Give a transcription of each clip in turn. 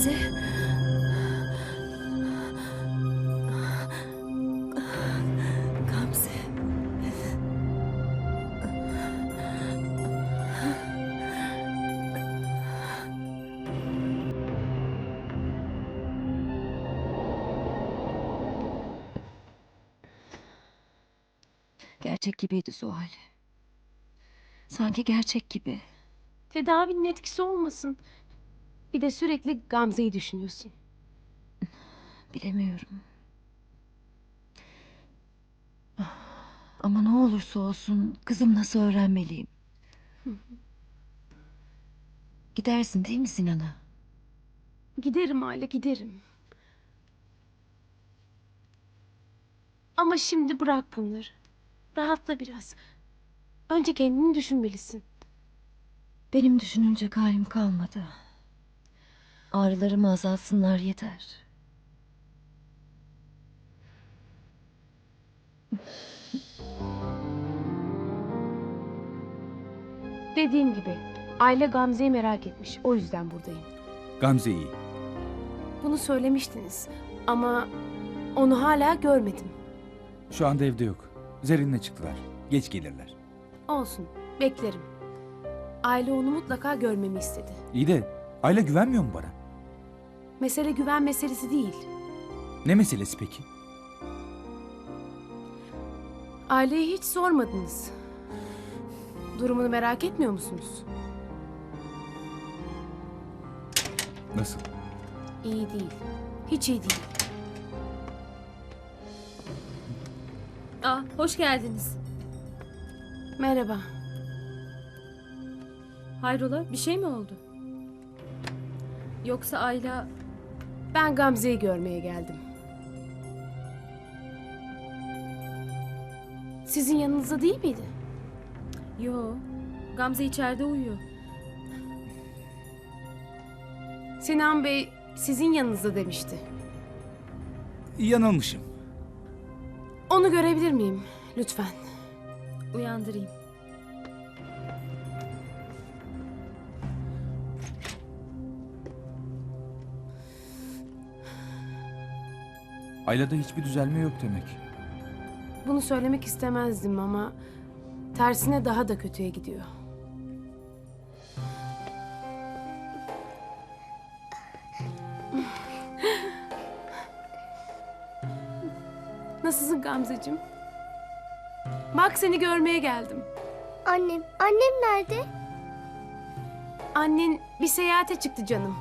Gamze. Gamze. Gerçek gibiydi Zuhal. Sanki gerçek gibi. Tedavinin etkisi olmasın. Bir de sürekli Gamze'yi düşünüyorsun. Bilemiyorum. Ama ne olursa olsun kızım nasıl öğrenmeliyim. Gidersin değil mi Sinan'a? Giderim aile giderim. Ama şimdi bırak bunları. Rahatla biraz. Önce kendini düşünmelisin. Benim düşünecek halim kalmadı. Ağrılarımı azaltsınlar yeter. Dediğim gibi aile Gamze'yi merak etmiş. O yüzden buradayım. Gamze iyi. Bunu söylemiştiniz. Ama onu hala görmedim. Şu anda evde yok. Zerrin'le çıktılar. Geç gelirler. Olsun. Beklerim. Aile onu mutlaka görmemi istedi. İyi de Ayla güvenmiyor mu bana? Mesele güven meselesi değil. Ne meselesi peki? Aileyi hiç sormadınız. Durumunu merak etmiyor musunuz? Nasıl? İyi değil. Hiç iyi değil. Aa, hoş geldiniz. Merhaba. Hayrola, bir şey mi oldu? Yoksa Ayla... Ben Gamze'yi görmeye geldim. Sizin yanınızda değil miydi? Yo, Gamze içeride uyuyor. Sinan Bey sizin yanınızda demişti. Yanılmışım. Onu görebilir miyim lütfen? Uyandırayım. Ayla'da hiçbir düzelme yok demek. Bunu söylemek istemezdim ama tersine daha da kötüye gidiyor. Nasılsın Gamzeciğim? Bak seni görmeye geldim. Annem, annem nerede? Annen bir seyahate çıktı canım.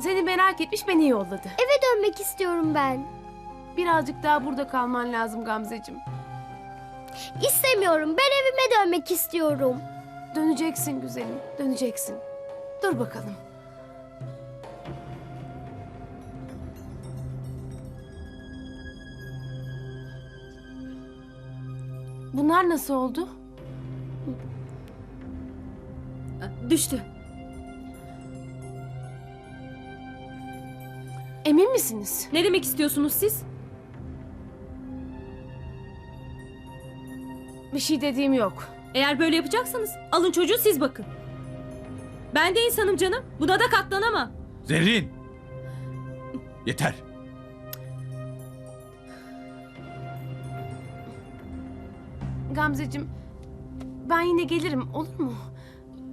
Seni merak etmiş beni yolladı. Eve dönmek istiyorum ben. Birazcık daha burada kalman lazım Gamzeciğim. İstemiyorum. Ben evime dönmek istiyorum. Döneceksin güzelim, döneceksin. Dur bakalım. Bunlar nasıl oldu? Düştü. Emin misiniz? Ne demek istiyorsunuz siz? Bir şey dediğim yok. Eğer böyle yapacaksanız alın çocuğu siz bakın. Ben de insanım canım. Buna da katlanamam. Zerrin! Yeter. Gamzeciğim, ben yine gelirim olur mu?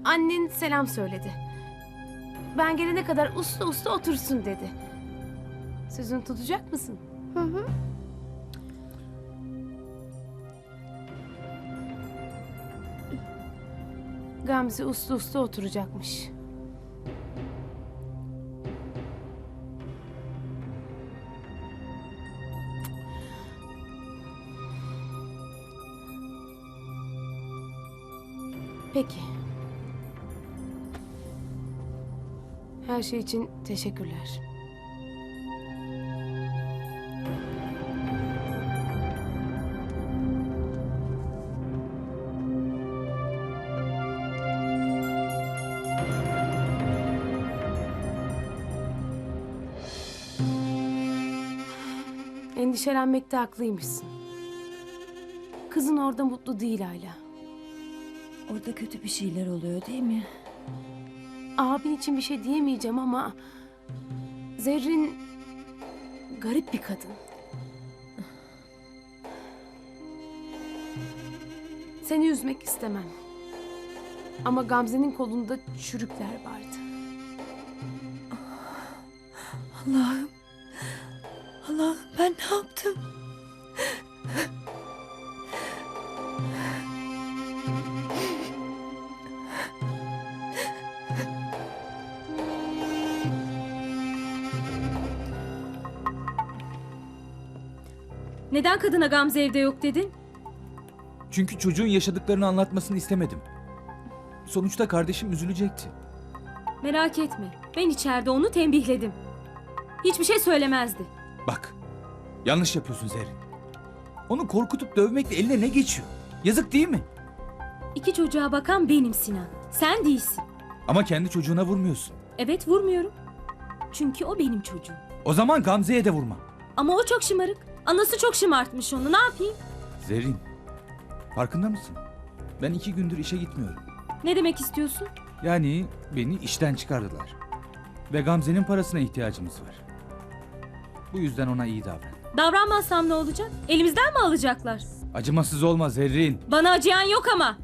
Annen selam söyledi. Ben gelene kadar uslu uslu otursun dedi. Sözünü tutacak mısın? Hı hı. Gamze uslu uslu oturacakmış. Peki. Her şey için teşekkürler. Endişelenmekte haklıymışsın. Kızın orada mutlu değil hala. Orada kötü bir şeyler oluyor değil mi? Abin için bir şey diyemeyeceğim ama... Zerrin garip bir kadın. Seni üzmek istemem. Ama Gamze'nin kolunda çürükler vardı. Allah'ım. Ben ne yaptım? Neden kadına Gamze evde yok dedin? Çünkü çocuğun yaşadıklarını anlatmasını istemedim. Sonuçta kardeşim üzülecekti. Merak etme. Ben içeride onu tembihledim. Hiçbir şey söylemezdi. Bak, yanlış yapıyorsun Zerrin. Onu korkutup dövmekle eline ne geçiyor? Yazık değil mi? İki çocuğa bakan benim Sinan. Sen değilsin. Ama kendi çocuğuna vurmuyorsun. Evet vurmuyorum. Çünkü o benim çocuğum. O zaman Gamze'ye de vurma. Ama o çok şımarık. Anası çok şımartmış onu. Ne yapayım? Zerrin, farkında mısın? Ben iki gündür işe gitmiyorum. Ne demek istiyorsun? Yani beni işten çıkardılar. Ve Gamze'nin parasına ihtiyacımız var. Bu yüzden ona iyi davran. Davranmazsam ne olacak? Elimizden mi alacaklar? Acımasız olma Zerrin. Bana acıyan yok ama.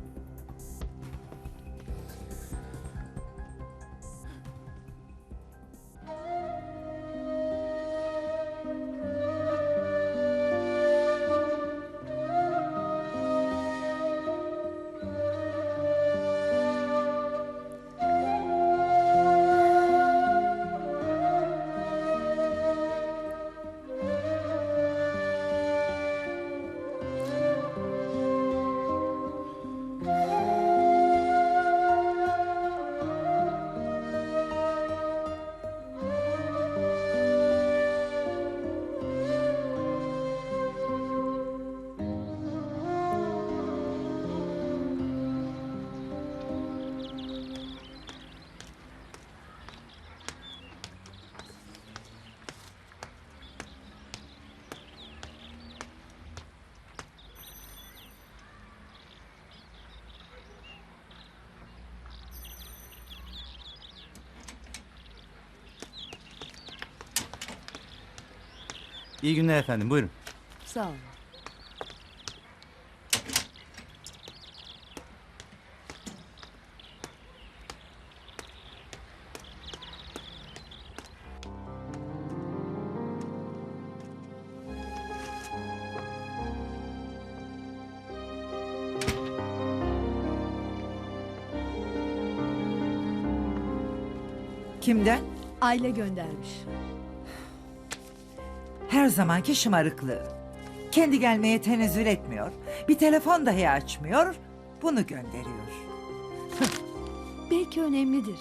İyi günler efendim buyurun. Sağ ol. Kimden? Aile göndermiş. Her zamanki şımarıklığı. Kendi gelmeye tenezzül etmiyor. Bir telefon dahi açmıyor. Bunu gönderiyor. Belki önemlidir.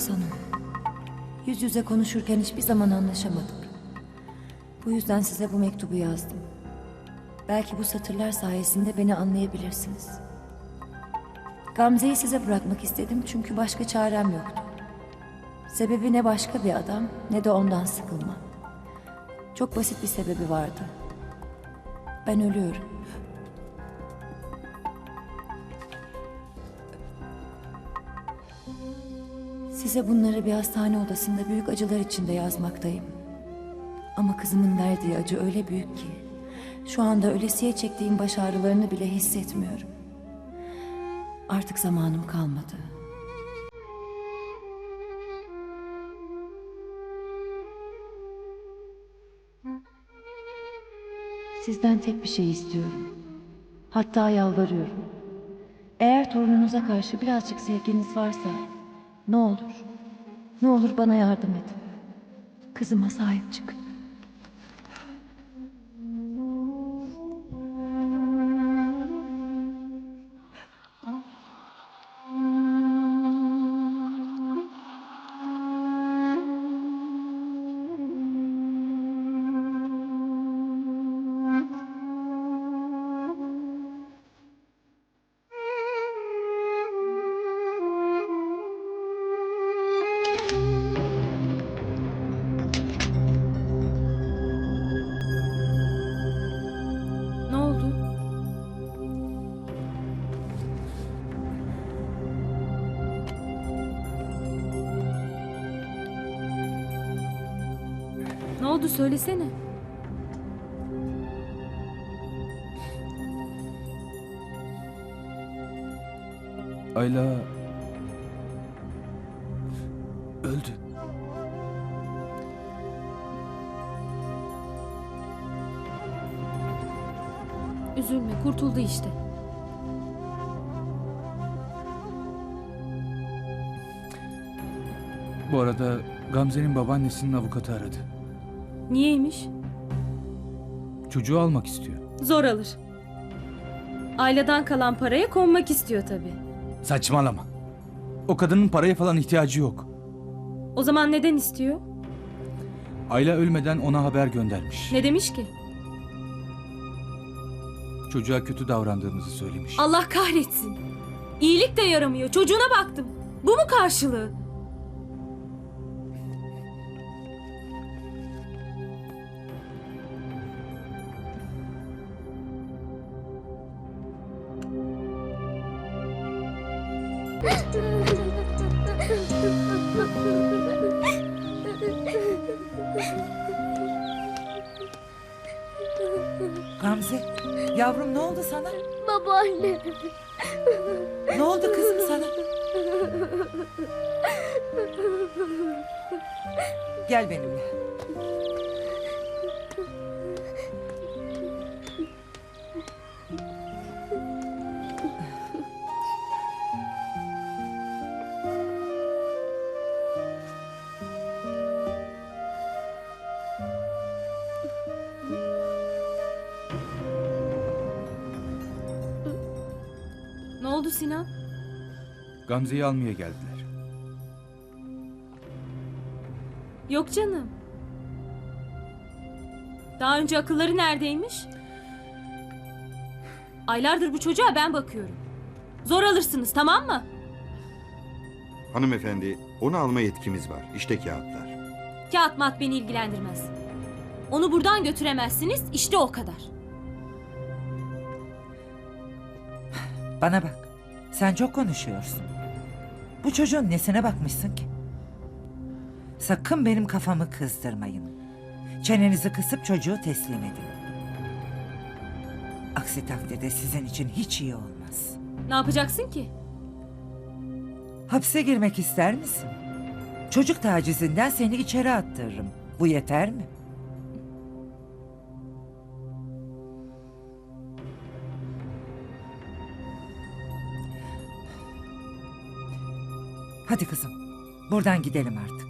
Yıldız Hanım. Yüz yüze konuşurken hiçbir zaman anlaşamadık. Bu yüzden size bu mektubu yazdım. Belki bu satırlar sayesinde beni anlayabilirsiniz. Gamze'yi size bırakmak istedim çünkü başka çarem yoktu. Sebebi ne başka bir adam ne de ondan sıkılma. Çok basit bir sebebi vardı. Ben ölüyorum. Size bunları bir hastane odasında büyük acılar içinde yazmaktayım. Ama kızımın verdiği acı öyle büyük ki şu anda ölesiye çektiğim baş ağrılarını bile hissetmiyorum. Artık zamanım kalmadı. Sizden tek bir şey istiyorum. Hatta yalvarıyorum. Eğer torununuza karşı birazcık sevginiz varsa ne olur, ne olur bana yardım edin. Kızıma sahip çıkın. Söylesene. Ayla... Öldü. Üzülme kurtuldu işte. Bu arada Gamze'nin babaannesinin avukatı aradı. Niyeymiş? Çocuğu almak istiyor. Zor alır. Aileden kalan paraya konmak istiyor tabii. Saçmalama. O kadının paraya falan ihtiyacı yok. O zaman neden istiyor? Ayla ölmeden ona haber göndermiş. Ne demiş ki? Çocuğa kötü davrandığımızı söylemiş. Allah kahretsin. İyilik de yaramıyor. Çocuğuna baktım. Bu mu karşılığı? Gamze, yavrum ne oldu sana? Babaanne. Ne oldu kızım sana? Gel benimle. Oldu Sinan? Gamze'yi almaya geldiler. Yok canım. Daha önce akılları neredeymiş? Aylardır bu çocuğa ben bakıyorum. Zor alırsınız tamam mı? Hanımefendi, onu alma yetkimiz var. İşte kağıtlar. Kağıt mat beni ilgilendirmez. Onu buradan götüremezsiniz işte o kadar. Bana bak. Sen çok konuşuyorsun. Bu çocuğun nesine bakmışsın ki? Sakın benim kafamı kızdırmayın. Çenenizi kısıp çocuğu teslim edin. Aksi takdirde sizin için hiç iyi olmaz. Ne yapacaksın ki? Hapse girmek ister misin? Çocuk tacizinden seni içeri attırırım. Bu yeter mi? Hadi kızım. Buradan gidelim artık.